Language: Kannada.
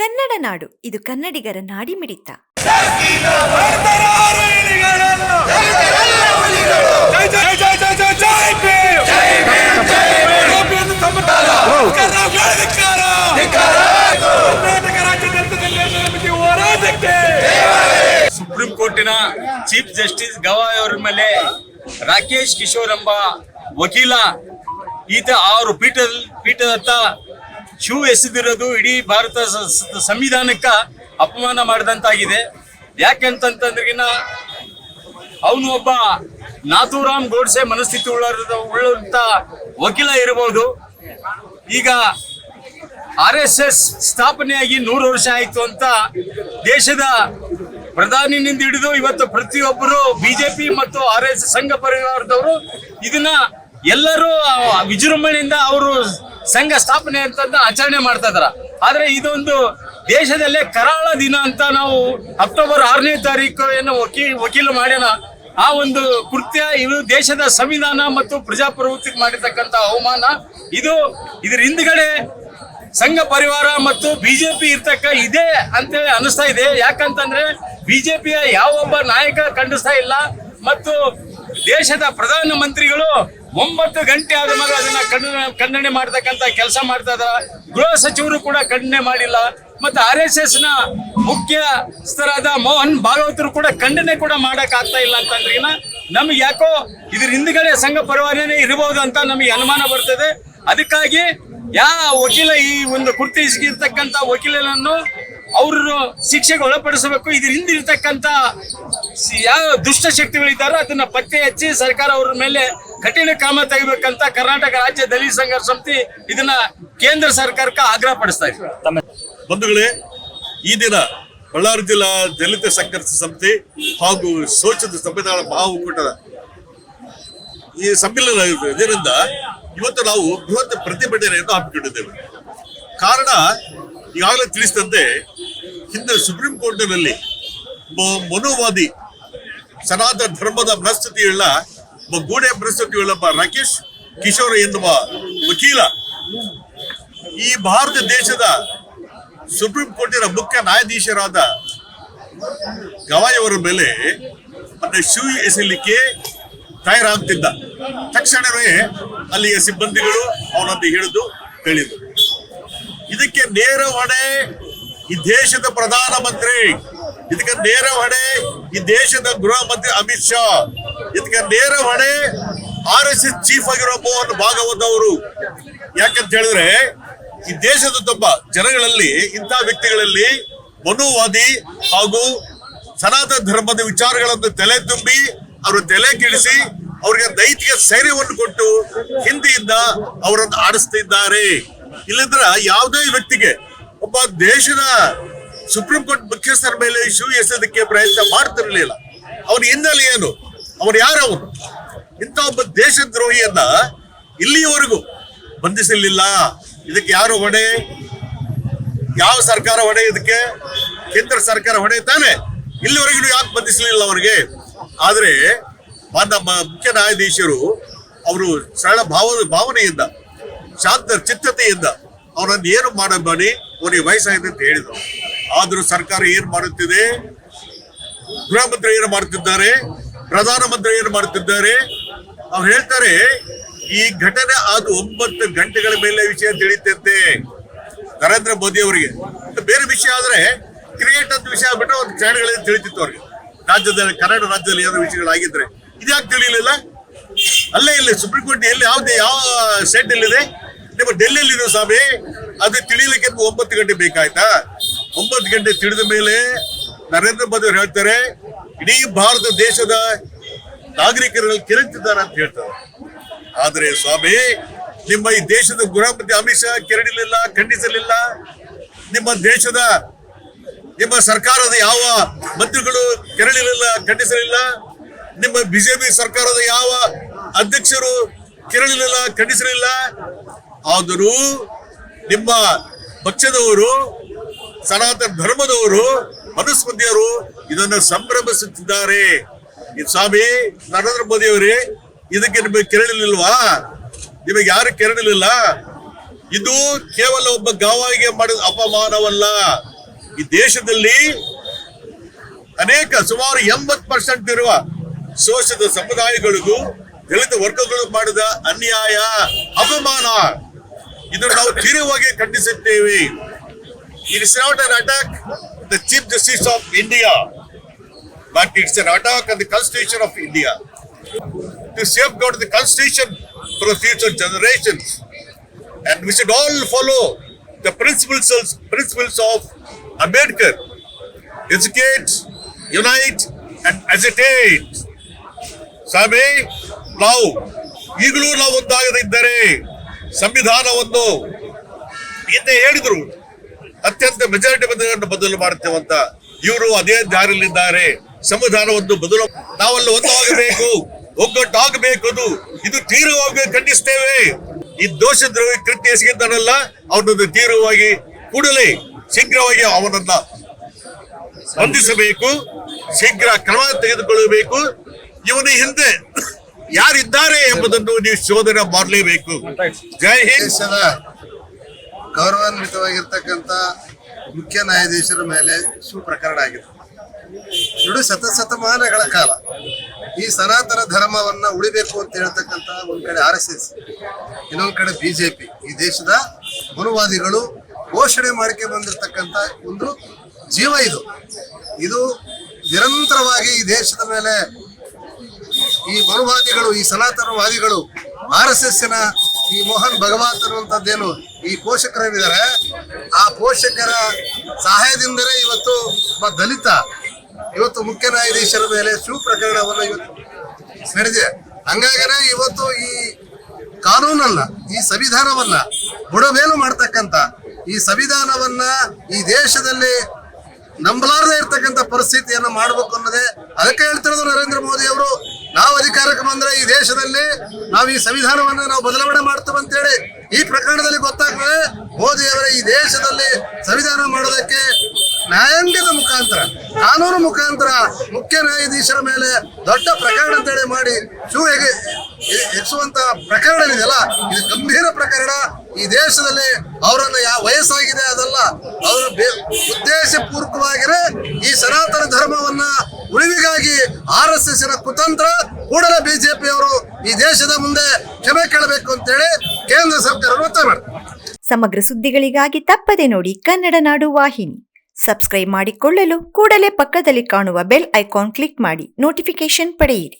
ಕನ್ನಡ ನಾಡು, ಇದು ಕನ್ನಡಿಗರ ನಾಡಿ ಮಿಡಿತ ಸುಪ್ರೀಂ ಕೋರ್ಟಿನ ಚೀಫ್ ಜಸ್ಟಿಸ್ ಗವಾಯ್ ಅವರ ಮೇಲೆ ರಾಕೇಶ್ ಕಿಶೋರ್ ಎಂಬ ವಕೀಲ, ಈತ ಅವರು ಪೀಠ ಪೀಠದತ್ತ ಶೂ ಎಸೆದಿರೋದು ಇಡೀ ಭಾರತ ಸಂವಿಧಾನಕ್ಕೆ ಅಪಮಾನ ಮಾಡಿದಂತಾಗಿದೆ. ಯಾಕೆಂತಂತಂದ್ರಿಗಿನ ಅವನು ಒಬ್ಬ ನಾಥೂರಾಮ್ ಗೋಡ್ಸೆ ಮನಸ್ಥಿತಿ ಉಳ್ಳ ಉಳ್ಳಂತ ವಕೀಲ ಇರಬಹುದು ಈಗ ಆರ್ ಎಸ್ ಎಸ್ ಸ್ಥಾಪನೆಯಾಗಿ ನೂರು ವರ್ಷ ಆಯ್ತು ಅಂತ ದೇಶದ ಪ್ರಧಾನಿನಿಂದ ಹಿಡಿದು ಇವತ್ತು ಪ್ರತಿಯೊಬ್ಬರು ಬಿಜೆಪಿ ಮತ್ತು ಆರ್ ಎಸ್ ಸಂಘ ಪರಿವಾರದವರು ಇದನ್ನ ಎಲ್ಲರೂ ವಿಜೃಂಭಣೆಯಿಂದ ಅವರು ಸಂಘ ಸ್ಥಾಪನೆ ಅಂತ ಆಚರಣೆ ಮಾಡ್ತಾ ಇದಾರೆ. ಆದ್ರೆ ಇದೊಂದು ದೇಶದಲ್ಲೇ ಕರಾಳ ದಿನ ಅಂತ ನಾವು ಅಕ್ಟೋಬರ್ ಆರನೇ ತಾರೀಕು ಏನು ವಕೀ ವಕೀಲ ಮಾಡ್ಯಾನ, ಆ ಒಂದು ಕೃತ್ಯ ಇದು ದೇಶದ ಸಂವಿಧಾನ ಮತ್ತು ಪ್ರಜಾಪ್ರಭುತ್ವಕ್ಕೆ ಮಾಡಿರ್ತಕ್ಕಂಥ ಅವಮಾನ. ಇದು ಇದ್ರ ಹಿಂದ್ಗಡೆ ಸಂಘ ಪರಿವಾರ ಮತ್ತು ಬಿಜೆಪಿ ಇರ್ತಕ್ಕ ಇದೆ ಅಂತೇಳಿ ಅನಿಸ್ತಾ ಇದೆ. ಯಾಕಂತಂದ್ರೆ ಬಿಜೆಪಿಯ ಯಾವೊಬ್ಬ ನಾಯಕ ಖಂಡಿಸ್ತಾ ಇಲ್ಲ. ಮತ್ತು ದೇಶದ ಪ್ರಧಾನ ಮಂತ್ರಿಗಳು ಒಂಬತ್ತು ಗಂಟೆ ಆದ ಮೇಲೆ ಅದನ್ನ ಖಂಡನೆ ಖಂಡನೆ ಮಾಡ್ತಕ್ಕಂತ ಕೆಲಸ ಮಾಡ್ತಾ ಇದ್ರ ಗೃಹ ಸಚಿವರು ಕೂಡ ಖಂಡನೆ ಮಾಡಿಲ್ಲ. ಮತ್ತೆ ಆರ್ ಎಸ್ ಎಸ್ನ ಮುಖ್ಯಸ್ಥರಾದ ಮೋಹನ್ ಭಾಗವತರು ಕೂಡ ಖಂಡನೆ ಕೂಡ ಮಾಡಕ್ ಆಗ್ತಾ ಇಲ್ಲ ಅಂತಂದ್ರೆ ನಮ್ಗೆ ಯಾಕೋ ಇದ್ರ ಹಿಂದ್ಗಡೆ ಸಂಘ ಪರಿವಾರನೇ ಇರಬಹುದು ಅಂತ ನಮಗೆ ಅನುಮಾನ ಬರ್ತದೆ. ಅದಕ್ಕಾಗಿ ಯಾ ವಕೀಲ ಈ ಒಂದು ಕುರ್ತಿ ಇರ್ತಕ್ಕಂಥ ವಕೀಲನನ್ನು ಅವರು ಶಿಕ್ಷೆಗೆ ಒಳಪಡಿಸಬೇಕು. ಇದ್ರ ಹಿಂದಿರ್ತಕ್ಕಂಥ ಯಾವ ದುಷ್ಟಶಕ್ತಿಗಳಿದ್ದಾರೋ ಅದನ್ನ ಪತ್ತೆ ಹಚ್ಚಿ ಸರ್ಕಾರ ಅವ್ರ ಮೇಲೆ ಕಠಿಣ ಕ್ರಮ ತೆಗಿಬೇಕಂತ ಕರ್ನಾಟಕ ರಾಜ್ಯ ದಲಿತ ಸಂಘರ್ಷ ಸಮಿತಿ ಇದನ್ನ ಕೇಂದ್ರ ಸರ್ಕಾರಕ್ಕೆ ಆಗ್ರಹ ಪಡಿಸ್ತಾ ಇದೆ. ಬಂಧುಗಳೇ ಈ ದಿನ ಬಳ್ಳಾರಿ ಜಿಲ್ಲಾ ದಲಿತ ಸಂಘರ್ಷ ಸಮಿತಿ ಹಾಗೂ ಶೋಷಿತ ಸಂವಿಧಾನ ಮಹಾಕೂಟದ ಒಕ್ಕೂಟದ ಈ ಸಮ್ಮಿಲನ ಇದರಿಂದ ಇವತ್ತು ನಾವು ಬೃಹತ್ ಪ್ರತಿಭಟನೆಯನ್ನು ಹಮ್ಮಿಕೊಂಡಿದ್ದೇವೆ. ಕಾರಣ ಈಗಾಗಲೇ ತಿಳಿಸಿದಂತೆ ಹಿಂದೆ ಸುಪ್ರೀಂ ಕೋರ್ಟ್ನಲ್ಲಿ ಮನೋವಾದಿ ಸನಾತನ ಧರ್ಮದ ಮನಸ್ಥಿತಿಯುಳ್ಳ ಒಬ್ಬ ಪ್ರಸ್ತುತಿ ಮನಸ್ಥಿತಿಯುಳ್ಳ ಒಬ್ಬ ರಾಕೇಶ್, ಕಿಶೋರ್ ಎನ್ನುವ ವಕೀಲ. ಈ ಭಾರತ ದೇಶದ ಸುಪ್ರೀಂ ಕೋರ್ಟಿನ ಮುಖ್ಯ ನ್ಯಾಯಾಧೀಶರಾದ ಗವಾಯ್ ಅವರ ಮೇಲೆ ಅದನ್ನ ಶೂ ಎಸೆಯಲಿಕ್ಕೆ ತಯಾರಾಗ್ತಿದ್ದ. ತಕ್ಷಣವೇ ಅಲ್ಲಿಯ ಸಿಬ್ಬಂದಿಗಳು ಅವನೊಂದು ಹಿಡಿದು ಹೇಳಿದರು. ಇದಕ್ಕೆ ನೇರ ಹೊಣೆ ಈ ದೇಶದ ಪ್ರಧಾನ ಮಂತ್ರಿ ಇದಕ್ಕೆ ನೇರ ಹೊಣೆ ಈ ದೇಶದ ಗೃಹ ಮಂತ್ರಿ ಅಮಿತ್ ಶಾ. ಇದಕ್ಕೆ ನೇರ ಹೊಣೆ ಆರ್ ಎಸ್ ಎಸ್ ಚೀಫ್ ಆಗಿರೋ ಭಾಗವತ್ ಅವರು. ಯಾಕಂತ ಹೇಳಿದ್ರೆ, ಈ ದೇಶದ ತಪ್ಪ ಜನಗಳಲ್ಲಿ, ಇಂಥ ವ್ಯಕ್ತಿಗಳಲ್ಲಿ ಮನುವಾದಿ ಹಾಗೂ ಸನಾತನ ಧರ್ಮದ ವಿಚಾರಗಳನ್ನು ತಲೆ ತುಂಬಿ, ಅವರು ತಲೆ ಕೆಡಿಸಿ, ಅವರಿಗೆ ನೈತಿಕ ಸೈರ್ಯವನ್ನು ಕೊಟ್ಟು ಹಿಂದಿಯಿಂದ ಅವರನ್ನು ಆಡಿಸ್ತಿದ್ದಾರೆ. ಇಲ್ಲಂದ್ರ ಯಾವುದೇ ವ್ಯಕ್ತಿಗೆ ಒಬ್ಬ ದೇಶದ ಸುಪ್ರೀಂ ಕೋರ್ಟ್ ಮುಖ್ಯಸ್ಥರ ಮೇಲೆ ಶೂ ಎಸೆದಕ್ಕೆ ಪ್ರಯತ್ನ ಮಾಡ್ತಿರ್ಲಿಲ್ಲ. ಅವನ ಹಿನ್ನೆಲೆ ಏನು? ಅವನು ಯಾರವರು ಇಂಥ ಒಬ್ಬ ದೇಶದ್ರೋಹಿಯನ್ನ ಇಲ್ಲಿಯವರೆಗೂ ಬಂಧಿಸಲಿಲ್ಲ ಇದಕ್ಕೆ ಯಾರು ಹೊಣೆ? ಯಾವ ಸರ್ಕಾರ ಹೊಣೆ? ಇದಕ್ಕೆ ಕೇಂದ್ರ ಸರ್ಕಾರ ಹೊಣೆ ತಾನೆ. ಇಲ್ಲಿವರೆಗೂ ಯಾಕೆ ಬಂಧಿಸಲಿಲ್ಲ ಅವರಿಗೆ? ಆದರೆ ನಮ್ಮ ಮುಖ್ಯ ನ್ಯಾಯಾಧೀಶರು ಅವರು ಸರಳ ಭಾವ, ಭಾವನೆಯಿಂದ, ಶಾಂತ ಚಿತ್ತತೆಯಿಂದ ಅವರನ್ನು ಏನು ಮಾಡಬೇಡಿ ಅವನಿಗೆ ವಯಸ್ಸಾಗಿದೆ ಅಂತ ಹೇಳಿದರು. ಆದರೂ ಸರ್ಕಾರ ಏನು ಮಾಡುತ್ತಿದೆ? ಗೃಹ ಮಂತ್ರಿ ಏನು ಮಾಡುತ್ತಿದ್ದಾರೆ? ಪ್ರಧಾನಮಂತ್ರಿ ಏನು ಮಾಡುತ್ತಿದ್ದಾರೆ? ಅವ್ರು ಹೇಳ್ತಾರೆ, ಈ ಘಟನೆ ಆದ ಒಂಬತ್ತು ಗಂಟೆಗಳ ಮೇಲೆ ವಿಷಯ ತಿಳಿತಂತೆ ನರೇಂದ್ರ ಮೋದಿ ಅವರಿಗೆ. ಬೇರೆ ವಿಷಯ ಆದ್ರೆ ಕ್ರಿಕೆಟ್ ಅಂತ ವಿಷಯ ಬಿಟ್ಟರೆ ಒಂದು ಕ್ಷಣಗಳಲ್ಲಿ ತಿಳಿತಿತ್ತು ಅವ್ರಿಗೆ. ರಾಜ್ಯದಲ್ಲಿ, ಕನ್ನಡ ರಾಜ್ಯದಲ್ಲಿ ಏನೋ ವಿಷಯಗಳಾಗಿದ್ರೆ. ಇದ್ಯಾಕೆ ತಿಳಿಲಿಲ್ಲ? ಅಲ್ಲೇ ಇಲ್ಲಿ ಸುಪ್ರೀಂ ಕೋರ್ಟ್ ಎಲ್ಲಿ ಯಾವ್ದು, ಯಾವ ಸೆಟ್ ಇದೆ? ನಿಮ್ಮ ಡೆಲ್ಲಿಯಲ್ಲಿ ಇರೋ ಸ್ವಾಮಿ, ಅದು ತಿಳಿಲಿಕ್ಕೆ ಒಂಬತ್ತು ಗಂಟೆ ಬೇಕಾಯ್ತಾ? ಒಂಬತ್ತು ಗಂಟೆ ತಿಳಿದ ಮೇಲೆ ನರೇಂದ್ರ ಮೋದಿ ಅವ್ರು ಹೇಳ್ತಾರೆ ಇಡೀ ಭಾರತ ದೇಶದ ನಾಗರಿಕರಲ್ಲಿ ಕೆರಳಿದ್ದಾರೆ ಅಂತ ಹೇಳ್ತಾರೆ. ಆದರೆ ಸ್ವಾಮಿ, ನಿಮ್ಮ ಈ ದೇಶದ ಗೃಹಪತಿ ಅಮಿತ್ ಶಾ ಕೆರಳಿಲ್ಲ ಖಂಡಿಸಲಿಲ್ಲ. ನಿಮ್ಮ ದೇಶದ, ನಿಮ್ಮ ಸರ್ಕಾರದ ಯಾವ ಮಂತ್ರಿಗಳು ಕೆರಳಿಲ್ಲ ಖಂಡಿಸಲಿಲ್ಲ. ನಿಮ್ಮ ಬಿಜೆಪಿ ಸರ್ಕಾರದ ಯಾವ ಅಧ್ಯಕ್ಷರು ಕೆರಳಿಲ್ಲ ಖಂಡಿಸಲಿಲ್ಲ. ಆದರೂ ನಿಮ್ಮ ಪಕ್ಷದವರು, ಸನಾತನ ಧರ್ಮದವರು ಮನುಸ್ಮೃತಿಯರು ಇದನ್ನು ಸಂಭ್ರಮಿಸುತ್ತಿದ್ದಾರೆ. ಸ್ವಾಮಿ, ನರೇಂದ್ರ ಮೋದಿ ಅವರೇ, ಇದಕ್ಕೆ ನಿಮಗೆ ಕೆರಳಿಲ್ವಾ ನಿಮಗೆ ಯಾರು ಕೆರಳಿಲ್ಲ ಇದು ಕೇವಲ ಒಬ್ಬ ಗಾವಾಯಿಗೆ ಮಾಡಿದ ಅಪಮಾನವಲ್ಲ. ಈ ದೇಶದಲ್ಲಿ ಅನೇಕ ಸುಮಾರು ಎಂಬತ್ ಪರ್ಸೆಂಟ್ ಇರುವ ಶೋಷಿತ ಸಮುದಾಯಗಳಿಗೂ ದಲಿತ ವರ್ಗಗಳು ಮಾಡಿದ ಅನ್ಯಾಯ, ಅಪಮಾನ. ಇದನ್ನು ನಾವು ತೀವ್ರವಾಗಿ ಖಂಡಿಸುತ್ತೇವೆ. It is not an attack the Chief Justice of India, but it's an attack on the Constitution of India to safeguard the constitution for the future generations. And we should all follow the principles principles of Ambedkar. Educate, unite, and agitate. ಸ್ವಾಮಿ ನಾವು ಈಗಲೂ ನಾವು ಒಂದಾಗದಿದ್ದರೆ ಸಂವಿಧಾನವನ್ನು ಹಿಂದೆ ಹೇಳಿದ್ರು ಅತ್ಯಂತ ಮೆಜಾರಿಟಿ ಮತಗಳನ್ನು ಬದಲು ಮಾಡುತ್ತೇವೆ ಇವರು ಅದೇ ದಾರಿಯಲ್ಲಿದ್ದಾರೆ ಸಂವಿಧಾನವನ್ನು ಬದಲು ನಾವೆಲ್ಲ ಒಂದಾಗಬೇಕು ಒಗ್ಗಟ್ಟಾಗಬೇಕು ಅದು ಇದು ತೀವ್ರವಾಗಿ ಖಂಡಿಸ್ತೇವೆ. ಈ ದೋಷ ದ್ರೋಹಿ ಕೃತ್ಯ ಎಸಗಿದ್ದಾನಲ್ಲ, ಅವನನ್ನು ತೀವ್ರವಾಗಿ ಕೂಡಲೇ ಶೀಘ್ರವಾಗಿ ಅವನನ್ನ ಬಂಧಿಸಬೇಕು, ಶೀಘ್ರ ಕ್ರಮ ತೆಗೆದುಕೊಳ್ಳಬೇಕು. ಇವನ ಹಿಂದೆ ಯಾರಿದ್ದಾರೆ ಎಂಬುದನ್ನು ನೀವು ಶೋಧನೆ ಮಾಡಲೇಬೇಕು. ಜೈ ಹಿಂದ್. ಗೌರವಾನ್ವಿತವಾಗಿರ್ತಕ್ಕಂಥ ಮುಖ್ಯ ನ್ಯಾಯಾಧೀಶರ ಮೇಲೆ ಸುಪ್ರಕರಣ ಆಗಿದೆ. ಎರಡು ಶತಶತಮಾನಗಳ ಕಾಲ ಈ ಸನಾತನ ಧರ್ಮವನ್ನು ಉಳಿಬೇಕು ಅಂತ ಹೇಳ್ತಕ್ಕಂಥ ಒಂದು ಕಡೆ ಆರ್ ಎಸ್ ಎಸ್, ಇನ್ನೊಂದು ಕಡೆ ಬಿ ಜೆ ಪಿ, ಈ ದೇಶದ ಮನುವಾದಿಗಳು ಘೋಷಣೆ ಮಾಡಿಕೆ ಬಂದಿರತಕ್ಕಂಥ ಒಂದು ಜೀವ ಇದು. ಇದು ನಿರಂತರವಾಗಿ ಈ ದೇಶದ ಮೇಲೆ ಈ ಮನುವಾದಿಗಳು, ಈ ಸನಾತನವಾದಿಗಳು ಆರ್ ಎಸ್ ಎಸ್ನ ಈ ಮೋಹನ್ ಭಗವತ್ ಅನ್ನುವಂಥದ್ದೇನು ಈ ಪೋಷಕರೇನಿದ್ದಾರೆ ಆ ಪೋಷಕರ ಸಹಾಯದಿಂದಲೇ ಇವತ್ತು ಒಬ್ಬ ದಲಿತ, ಇವತ್ತು ಮುಖ್ಯ ನ್ಯಾಯಾಧೀಶರ ಮೇಲೆ ಶೂ ಪ್ರಕರಣವನ್ನು ಇವತ್ತು ನಡೆದಿದೆ. ಹಂಗಾಗನೇ ಇವತ್ತು ಈ ಕಾನೂನನ್ನ, ಈ ಸಂವಿಧಾನವನ್ನ ಬುಡಮೇಲು ಮಾಡ್ತಕ್ಕಂಥ ಈ ಸಂವಿಧಾನವನ್ನ ಈ ದೇಶದಲ್ಲಿ ನಂಬಲಾರದೆ ಇರ್ತಕ್ಕಂಥ ಪರಿಸ್ಥಿತಿಯನ್ನು ಮಾಡಬೇಕು ಅನ್ನೋದೇ ಅದಕ್ಕೆ ಹೇಳ್ತಿರೋದು ನರೇಂದ್ರ ಮೋದಿ ಅವರು. ನಾವು ಅಧಿಕಾರಕ್ಕೆ ಬಂದ್ರೆ ಈ ದೇಶದಲ್ಲಿ ನಾವು ಈ ಸಂವಿಧಾನವನ್ನು ನಾವು ಬದಲಾವಣೆ ಮಾಡ್ತೇವೆ ಅಂತೇಳಿ ಈ ಪ್ರಕರಣದಲ್ಲಿ ಗೊತ್ತಾಗ್ತದೆ. ಮೋದಿ ಅವರ ಈ ದೇಶದಲ್ಲಿ ಸಂವಿಧಾನ ಮಾಡೋದಕ್ಕೆ ನ್ಯಾಯಾಂಗದ ಮುಖಾಂತರ, ಕಾನೂನು ಮುಖಾಂತರ ಮುಖ್ಯ ನ್ಯಾಯಾಧೀಶರ ಮೇಲೆ ದೊಡ್ಡ ಪ್ರಕರಣ ಅಂತೇಳಿ ಮಾಡಿ ಶೂ ಎಕ್ಸುವಂತ ಪ್ರಕರಣ ಇದೆಯಲ್ಲ? ಇದು ಗಂಭೀರ ಪ್ರಕರಣ. ಈ ದೇಶದಲ್ಲಿ ಅವರನ್ನು ಯಾವ ವಯಸ್ಸಾಗಿದೆ ಅದಲ್ಲ. ಅವರು ಉದ್ದೇಶಪೂರ್ವಕವಾಗಿರೇ ಈ ಸನಾತನ ಧರ್ಮವನ್ನ ಉಳಿವಿಗಾಗಿ ಆರ್ ಎಸ್ ಎಸ್ನ ಕುತಂತ್ರ ಕೂಡಲೇ ಬಿಜೆಪಿ ಅವರು ಈ ದೇಶದ ಮುಂದೆ ಕ್ಷಮೆ ಕೇಳಬೇಕು ಅಂತೇಳಿ ಕೇಂದ್ರ ಸರ್ಕಾರ ಒತ್ತಾಯ ಮಾಡ್ತಾರೆ. ಸಮಗ್ರ ಸುದ್ದಿಗಳಿಗಾಗಿ ತಪ್ಪದೆ ನೋಡಿ ಕನ್ನಡ ನಾಡು ವಾಹಿನಿ. ಸಬ್ಸ್ಕ್ರೈಬ್ ಮಾಡಿಕೊಳ್ಳಲು ಕೂಡಲೇ ಪಕ್ಕದಲ್ಲಿ ಕಾಣುವ ಬೆಲ್ ಐಕಾನ್ ಕ್ಲಿಕ್ ಮಾಡಿ ನೋಟಿಫಿಕೇಶನ್ ಪಡೆಯಿರಿ.